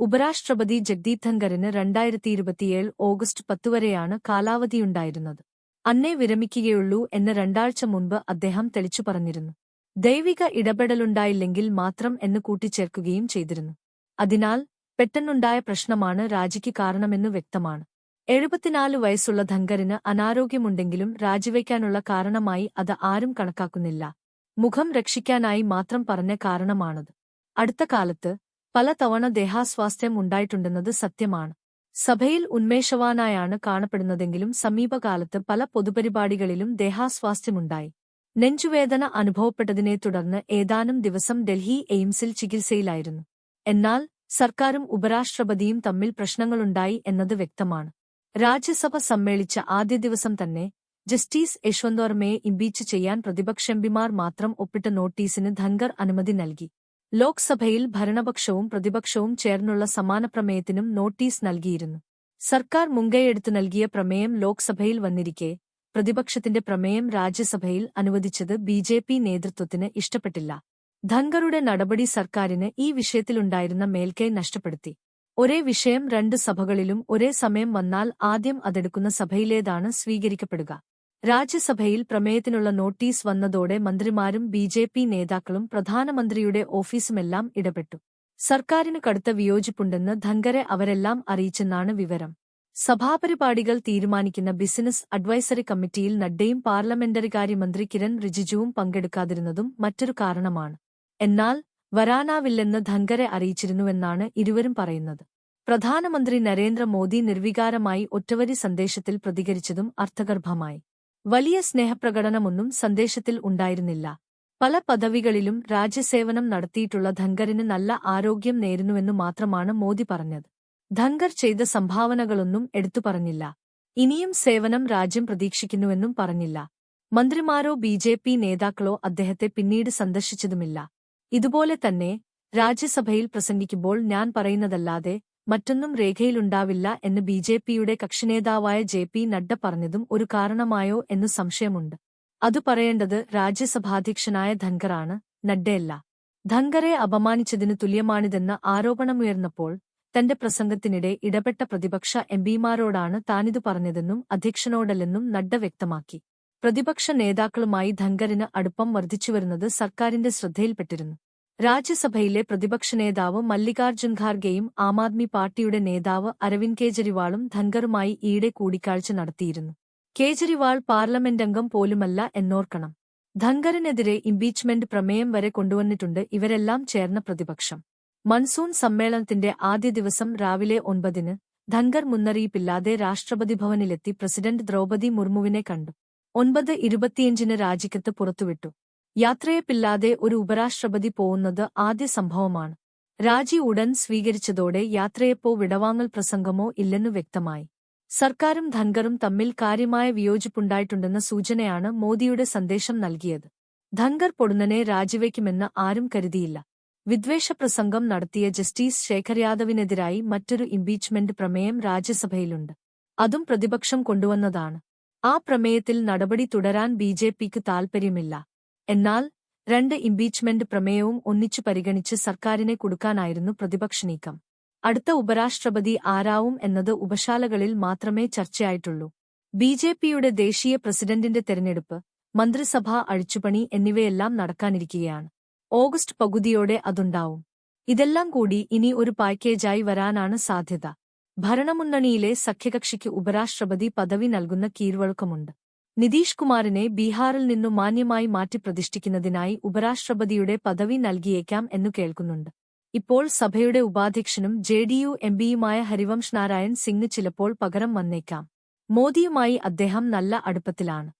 ഉപരാഷ്ട്രപതി ജഗ്ദീപ് ധങ്കറിന് രണ്ടായിരത്തി ഇരുപത്തിയേഴ് ഓഗസ്റ്റ് പത്തുവരെയാണ് കാലാവധിയുണ്ടായിരുന്നത്. അന്നേ വിരമിക്കുകയുള്ളൂ എന്ന് രണ്ടാഴ്ച മുൻപ് അദ്ദേഹം തെളിച്ചു പറഞ്ഞിരുന്നു ദൈവിക ഇടപെടലുണ്ടായില്ലെങ്കിൽ മാത്രം എന്ന് കൂട്ടിച്ചേർക്കുകയും ചെയ്തിരുന്നു. അതിനാൽ പെട്ടെന്നുണ്ടായ പ്രശ്നമാണ് രാജിക്ക് കാരണമെന്നു വ്യക്തമാണ്. എഴുപത്തിനാല് വയസ്സുള്ള ധങ്കറിന് അനാരോഗ്യമുണ്ടെങ്കിലും രാജിവയ്ക്കാനുള്ള കാരണമായി അത് ആരും കണക്കാക്കുന്നില്ല. മുഖം രക്ഷിക്കാനായി മാത്രം പറഞ്ഞ കാരണമാണത്. അടുത്ത കാലത്ത് പല തവണ ദേഹാസ്വാസ്ഥ്യം ഉണ്ടായിട്ടുണ്ടെന്നത് സത്യമാണ്. സഭയിൽ ഉന്മേഷവാനായാണ് കാണപ്പെടുന്നതെങ്കിലും സമീപകാലത്ത് പല പൊതുപരിപാടികളിലും ദേഹാസ്വാസ്ഥ്യമുണ്ടായി. നെഞ്ചുവേദന അനുഭവപ്പെട്ടതിനെ തുടർന്ന് ഏതാനും ദിവസം ഡൽഹി എയിംസിൽ ചികിത്സയിലായിരുന്നു. എന്നാൽ സർക്കാരും ഉപരാഷ്ട്രപതിയും തമ്മിൽ പ്രശ്നങ്ങളുണ്ടായി എന്നത് വ്യക്തമാണ്. രാജ്യസഭ സമ്മേളിച്ച ആദ്യ ദിവസം തന്നെ ജസ്റ്റിസ് യശ്വന്തോർമയെ ഇംപീച്ച് ചെയ്യാൻ പ്രതിപക്ഷെംപിമാർ മാത്രം ഒപ്പിട്ട നോട്ടീസിന് ധങ്കർ അനുമതി നൽകി. ലോക്സഭയിൽ ഭരണപക്ഷവും പ്രതിപക്ഷവും ചേർന്നുള്ള സമാന പ്രമേയത്തിനും നോട്ടീസ് നൽകിയിരുന്നു. സർക്കാർ മുൻകൈയെടുത്തു നൽകിയ പ്രമേയം ലോക്സഭയിൽ വന്നിരിക്കെ പ്രതിപക്ഷത്തിന്റെ പ്രമേയം രാജ്യസഭയിൽ അനുവദിച്ചത് ബിജെപി നേതൃത്വത്തിന് ഇഷ്ടപ്പെട്ടില്ല. ധങ്കറുടെ നടപടി സർക്കാരിന് ഈ വിഷയത്തിലുണ്ടായിരുന്ന മേൽക്കൈ നഷ്ടപ്പെടുത്തി. ഒരേ വിഷയം രണ്ട് സഭകളിലും ഒരേ സമയം വന്നാൽ ആദ്യം അതെടുക്കുന്ന സഭയിലേതാണ് സ്വീകരിക്കപ്പെടുക. രാജ്യസഭയിൽ പ്രമേയത്തിനുള്ള നോട്ടീസ് വന്നതോടെ മന്ത്രിമാരും ബി ജെ പി നേതാക്കളും പ്രധാനമന്ത്രിയുടെ ഓഫീസുമെല്ലാം ഇടപെട്ടു. സർക്കാരിന് കടുത്ത വിയോജിപ്പുണ്ടെന്ന് ധങ്കരെ അവരെല്ലാം അറിയിച്ചെന്നാണ് വിവരം. സഭാപരിപാടികൾ തീരുമാനിക്കുന്ന ബിസിനസ് അഡ്വൈസറി കമ്മിറ്റിയിൽ നഡ്ഡയും പാർലമെന്ററികാര്യമന്ത്രി കിരൺ റിജിജുവും പങ്കെടുക്കാതിരുന്നതും മറ്റൊരു കാരണമാണ്. എന്നാൽ വരാനാവില്ലെന്ന് ധങ്കരെ അറിയിച്ചിരുന്നുവെന്നാണ് ഇരുവരും പറയുന്നത്. പ്രധാനമന്ത്രി നരേന്ദ്രമോദി നിർവികാരമായി ഒറ്റവരി സന്ദേശത്തിൽ പ്രതികരിച്ചതും അർത്ഥഗർഭമായി. വലിയ സ്നേഹപ്രകടനമൊന്നും സന്ദേശത്തിൽ ഉണ്ടായിരുന്നില്ല. പല പദവികളിലും രാജ്യസേവനം നടത്തിയിട്ടുള്ള ധങ്കറിന് നല്ല ആരോഗ്യം നേരുന്നുവെന്നു മാത്രമാണ് മോദി പറഞ്ഞത്. ധങ്കർ ചെയ്ത സംഭാവനകളൊന്നും എടുത്തു പറഞ്ഞില്ല. ഇനിയും സേവനം രാജ്യം പ്രതീക്ഷിക്കുന്നുവെന്നും പറഞ്ഞില്ല. മന്ത്രിമാരോ ബി ജെ പി നേതാക്കളോ അദ്ദേഹത്തെ പിന്നീട് സന്ദർശിച്ചതുമില്ല. ഇതുപോലെ തന്നെ രാജ്യസഭയിൽ പ്രസംഗിക്കുമ്പോൾ ഞാൻ പറയുന്നതല്ലാതെ മറ്റൊന്നും രേഖയിലുണ്ടാവില്ല എന്ന് ബി ജെ പിയുടെ കക്ഷിനേതാവായ ജെ പി നഡ്ഡ പറഞ്ഞതും ഒരു കാരണമായോ എന്നു സംശയമുണ്ട്. അതു പറയേണ്ടത് രാജ്യസഭാധ്യക്ഷനായ ധൻഖറാണ് നഡ്ഡയല്ല. ധൻഖറെ അപമാനിച്ചതിനു തുല്യമാണിതെന്ന ആരോപണമുയർന്നപ്പോൾ തന്റെ പ്രസംഗത്തിനിടെ ഇടപെട്ട പ്രതിപക്ഷ എംപിമാരോടാണ് താനിതു പറഞ്ഞതെന്നും അധ്യക്ഷനോടല്ലെന്നും നഡ്ഡ വ്യക്തമാക്കി. പ്രതിപക്ഷ നേതാക്കളുമായി ധങ്കറിന് അടുപ്പം വർദ്ധിച്ചുവരുന്നത് സർക്കാരിന്റെ ശ്രദ്ധയിൽപ്പെട്ടിരുന്നു. രാജ്യസഭയിലെ പ്രതിപക്ഷ നേതാവ് മല്ലികാർജുൻ ഖാർഗെയും ആം ആദ്മി പാർട്ടിയുടെ നേതാവ് അരവിന്ദ് കേജ്രിവാളും ധങ്കറുമായി ഈയിടെ കൂടിക്കാഴ്ച നടത്തിയിരുന്നു. കേജ്രിവാൾ പാർലമെന്റ് അംഗം പോലുമല്ല എന്നോർക്കണം. ധങ്കറിനെതിരെ ഇംപീച്ച്മെന്റ് പ്രമേയം വരെ കൊണ്ടുവന്നിട്ടുണ്ട് ഇവരെല്ലാം ചേർന്ന പ്രതിപക്ഷം. മൺസൂൺ സമ്മേളനത്തിന്റെ ആദ്യ ദിവസം രാവിലെ ഒൻപതിന് ധങ്കർ മുന്നറിയിപ്പില്ലാതെ രാഷ്ട്രപതി ഭവനിലെത്തി പ്രസിഡന്റ് ദ്രൗപദി മുർമുവിനെ കണ്ടു. ഒൻപത് ഇരുപത്തിയഞ്ചിന് രാജിക്കത്ത് പുറത്തുവിട്ടു. യാത്രയപ്പില്ലാതെ ഒരു ഉപരാഷ്ട്രപതി പോകുന്നത് ആദ്യ സംഭവമാണ്. രാജി ഉടൻ സ്വീകരിച്ചതോടെ യാത്രയെപ്പോ വിടവാങ്ങൽ പ്രസംഗമോ ഇല്ലെന്നു വ്യക്തമായി. സർക്കാരും ധൻഗറും തമ്മിൽ കാര്യമായ വിയോജിപ്പുണ്ടായിട്ടുണ്ടെന്ന സൂചനയാണ് മോദിയുടെ സന്ദേശം നൽകിയത്. ധൻഗർ പൊടുന്നനെ രാജിവയ്ക്കുമെന്ന് ആരും കരുതിയില്ല. വിദ്വേഷ പ്രസംഗം നടത്തിയ ജസ്റ്റിസ് ശേഖർ യാദവിനെതിരായി മറ്റൊരു ഇംപീച്ച്മെന്റ് പ്രമേയം രാജ്യസഭയിലുണ്ട്. അതും പ്രതിപക്ഷം കൊണ്ടുവന്നതാണ്. ആ പ്രമേയത്തിൽ നടപടി തുടരാൻ ബിജെപിക്ക് താൽപ്പര്യമില്ല. എന്നാൽ രണ്ട് ഇംപീച്ച്മെന്റ് പ്രമേയവും ഒന്നിച്ചു പരിഗണിച്ച് സർക്കാരിനെ കൊടുക്കാനായിരുന്നു പ്രതിപക്ഷ നീക്കം. അടുത്ത ഉപരാഷ്ട്രപതി ആരാവും എന്നത് ഉപശാലകളിൽ മാത്രമേ ചർച്ചയായിട്ടുള്ളൂ. ബി ജെ പിയുടെ ദേശീയ പ്രസിഡന്റിന്റെ തെരഞ്ഞെടുപ്പ് മന്ത്രിസഭാ അഴിച്ചുപണി എന്നിവയെല്ലാം നടക്കാനിരിക്കുകയാണ്. ഓഗസ്റ്റ് പകുതിയോടെ അതുണ്ടാവും. ഇതെല്ലാം കൂടി ഇനി ഒരു പാക്കേജായി വരാനാണ് സാധ്യത. ഭരണമുന്നണിയിലെ സഖ്യകക്ഷിക്ക് ഉപരാഷ്ട്രപതി പദവി നൽകുന്ന കീഴ്വഴക്കമുണ്ട്. നിതീഷ് കുമാറിനെ ബീഹാറിൽ നിന്നു മാന്യമായി മാറ്റി പ്രതിഷ്ഠിക്കുന്നതിനായി ഉപരാഷ്ട്രപതിയുടെ പദവി നൽകിയേക്കാം എന്നു കേൾക്കുന്നുണ്ട്. ഇപ്പോൾ സഭയുടെ ഉപാധ്യക്ഷനും ജെ ഡി യു എംപിയുമായ ഹരിവംശ് നാരായൺ സിംഗ് ചിലപ്പോൾ പകരം വന്നേക്കാം. മോദിയുമായി അദ്ദേഹം നല്ല അടുപ്പത്തിലാണ്.